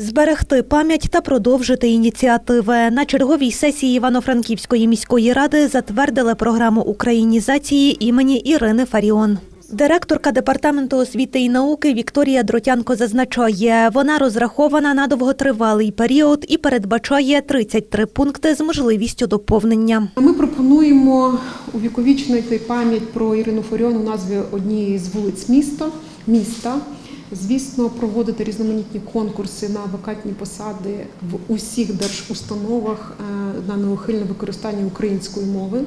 Зберегти пам'ять та продовжити ініціативи. На черговій сесії Івано-Франківської міської ради затвердили програму українізації імені Ірини Фаріон. Директорка департаменту освіти і науки Вікторія Дротянко зазначає, вона розрахована на довготривалий період і передбачає 33 пункти з можливістю доповнення. Ми пропонуємо увіковічнити пам'ять про Ірину Фаріон у назві однієї з вулиць міста. Міста. Звісно, проводити різноманітні конкурси на вакантні посади в усіх держустановах е, на неухильне використання української мови.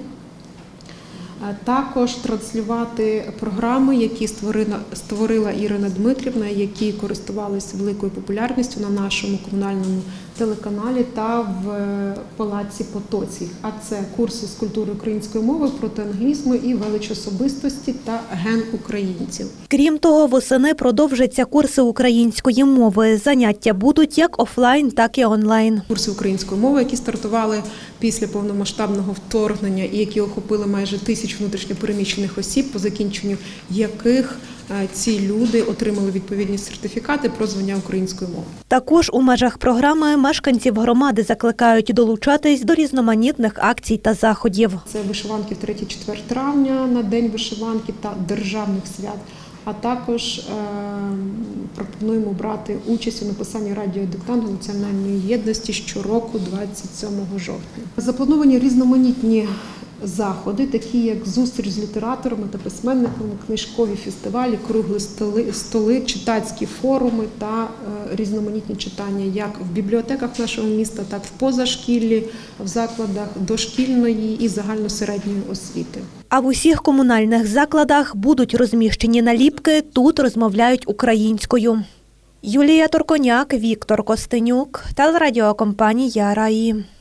Також транслювати програми, які створила, створила Ірина Дмитрівна, які користувалися великою популярністю на нашому комунальному телеканалі та в е, палаці Потоцій. А це курси з культури української мови, проти англізму і велич особистості та ген українців. Крім того, восени продовжаться курси української мови. Заняття будуть як офлайн, так і онлайн. Курси української мови, які стартували після повномасштабного вторгнення і які охопили майже тисяч внутрішньопереміщених осіб, по закінченню яких е, ці люди отримали відповідні сертифікати про звання української мови. Також у межах програми мешканців громади закликають долучатись до різноманітних акцій та заходів. Це вишиванки в 3-4 травня на День вишиванки та державних свят. А також е, пропонуємо брати участь у написанні радіодиктанту національної єдності щороку, 27 жовтня. Заплановані різноманітні заходи, такі як зустріч з літераторами та письменниками, книжкові фестивалі, круглі столи, столи читацькі форуми та е, різноманітні читання, як в бібліотеках нашого міста, так і в позашкіллі, в закладах дошкільної і загальносередньої освіти. А в усіх комунальних закладах будуть розміщені наліпки Тут розмовляють українською. Юлія Торконяк, Віктор Костенюк, телерадіокомпанія Раї.